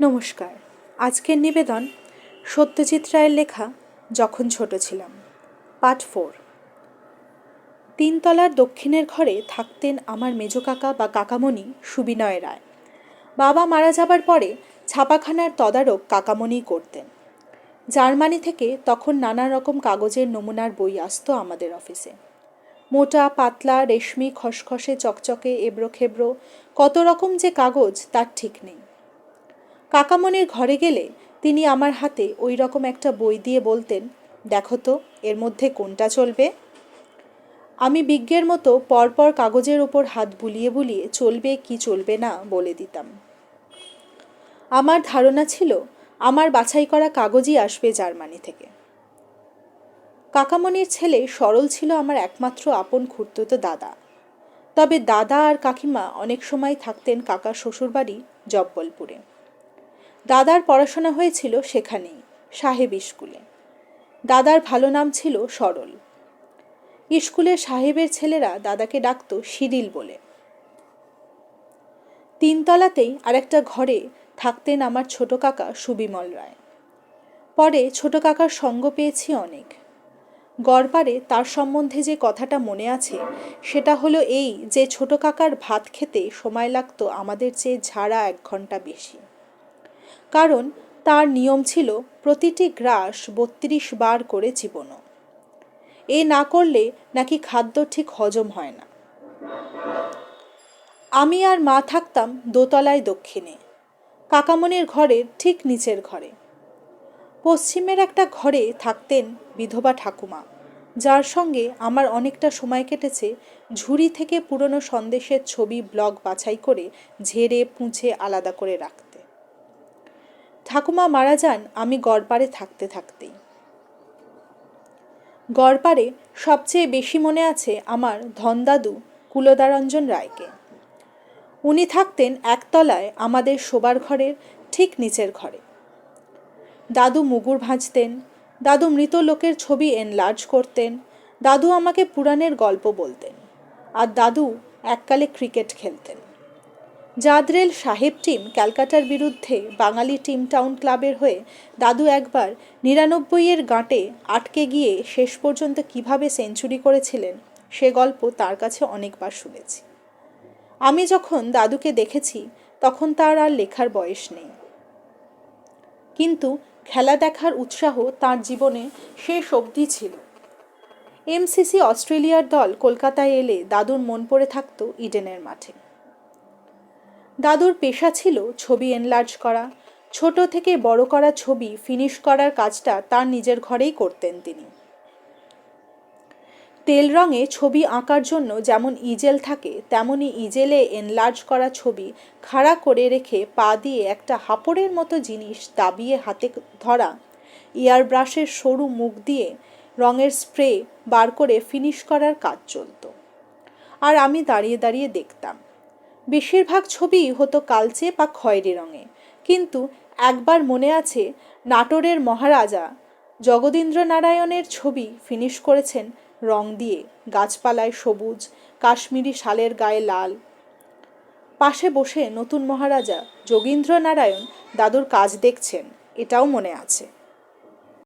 নমস্কার। আজকের নিবেদন সত্যজিৎ রায়ের লেখা, যখন ছোট ছিলাম। Part four. তিনতলার দক্ষিণের ঘরে থাকতেন আমার মেজ কাকা বা কাকামণি সুবিনয় রায়। বাবা মারা যাবার পরে ছাপাখানার তদারক কাকামণি করতেন। জার্মানি থেকে তখন নানা রকম কাগজের নমুনার বই আসতো আমাদের অফিসে। মোটা, পাতলা, রেশমি, খসখসে, চকচকে এবড়ো খেবড়ো কত রকম যে কাগজ, তার ঠিক নেই। কাকামণির ঘরে গেলে তিনি আমার হাতে ওই রকম একটা বই দিয়ে বলতেন, দেখো তো, এর মধ্যে কোনটা চলবে? আমি বিজ্ঞের মতো পরপর কাগজের ওপর হাত বুলিয়ে বুলিয়ে, চলবে কি চলবে না? বলে দিতাম। আমার ধারণা ছিল, আমার বাছাই করা কাগজই আসবে জার্মানি থেকে। কাকামণির ছেলে সরল ছিল আমার একমাত্র আপন খুঁড়তো দাদা। তবে দাদা আর কাকিমা অনেক সময় থাকতেন কাকার শ্বশুরবাড়ি, জব্বলপুরে। দাদার পড়াশোনা হয়েছিল সেখানেই, সাহেব স্কুলে। দাদার ভালো নাম ছিল সরল। স্কুলের সাহেবের ছেলেরা দাদাকে ডাকত শিরিল বলে। তিনতলাতেই আরেকটা ঘরে থাকতেন আমার ছোট কাকা সুবিমল রায়। পরে ছোট কাকার সঙ্গ পেয়েছি অনেক। গড়পারে তার সম্বন্ধে যে কথাটা মনে আছে, সেটা হলো এই যে ছোট কাকার ভাত খেতে সময় লাগতো আমাদের চেয়ে ঝাড়া এক ঘণ্টা বেশি। কারণ তার নিয়ম ছিল প্রতিটি গ্রাস বত্রিশ বার করে চিবোনো। এ না করলে নাকি খাদ্য ঠিক হজম হয় না। আমি আর মা থাকতাম দোতলায় দক্ষিণে, কাকামনির ঘরের ঠিক নিচের ঘরে। পশ্চিমের একটা ঘরে থাকতেন বিধবা ঠাকুমা, যার সঙ্গে আমার অনেকটা সময় কেটেছে ঝুড়ি থেকে পুরনো সন্দেশের ছবি ব্লগ বাছাই করে ঝেড়ে পুঁছে আলাদা করে রাখতে। ঠাকুমা মারা যান, আমি গড়পাড়ে থাকতে থাকতেই। গড়পাড়ে সবচেয়ে বেশি মনে আছে আমার ধনদাদু কুলদারঞ্জন রায়কে। উনি থাকতেন একতলায় আমাদের শোবার ঘরের ঠিক নিচের ঘরে। দাদু মুগুর ভাঁজতেন, দাদু মৃত লোকের ছবি এনলার্জ করতেন, দাদু আমাকে পুরাণের গল্প বলতেন, আর দাদু এককালে ক্রিকেট খেলতেন। জাদরেল সাহেব টিম ক্যালকাটার বিরুদ্ধে বাঙালি টিম টাউন ক্লাবের হয়ে দাদু একবার নিরানব্বইয়ের গাঁটে আটকে গিয়ে শেষ পর্যন্ত কীভাবে সেঞ্চুরি করেছিলেন, সে গল্প তার কাছে অনেকবার শুনেছি। আমি যখন দাদুকে দেখেছি, তখন তার আর লেখার বয়স নেই। কিন্তু খেলা দেখার উৎসাহ তার জীবনে শেষ অবধি ছিল। এমসিসি অস্ট্রেলিয়ার দল কলকাতায় এলে দাদুর মন পড়ে থাকতো ইডেনের মাঠে। দাদুর পেশা ছিল ছবি এনলার্জ করা। ছোট থেকে বড় করা ছবি ফিনিশ করার কাজটা তার নিজের ঘরেই করতেন তিনি। তেল রঙে ছবি আঁকার জন্য যেমন ইজেল থাকে তেমনই ইজেলে এনলার্জ করা ছবি খাড়া করে রেখে পা দিয়ে একটা হাপড়ের মতো জিনিস দাবিয়ে হাতে ধরা ইয়ার ব্রাশের সরু মুখ দিয়ে রঙের স্প্রে বার করে ফিনিশ করার কাজ চলত। আর আমি দাঁড়িয়ে দাঁড়িয়ে দেখতাম। বেশিরভাগ ছবিই হতো কালচে বা খয়েরি রঙে। কিন্তু একবার মনে আছে, নাটোরের মহারাজা জগদীন্দ্র নারায়ণের ছবি ফিনিশ করেছেন রং দিয়ে, গাছপালায় সবুজ, কাশ্মীরি শালের গায়ে লাল। পাশে বসে নতুন মহারাজা যোগীন্দ্র নারায়ণ দাদুর কাজ দেখছেন, এটাও মনে আছে।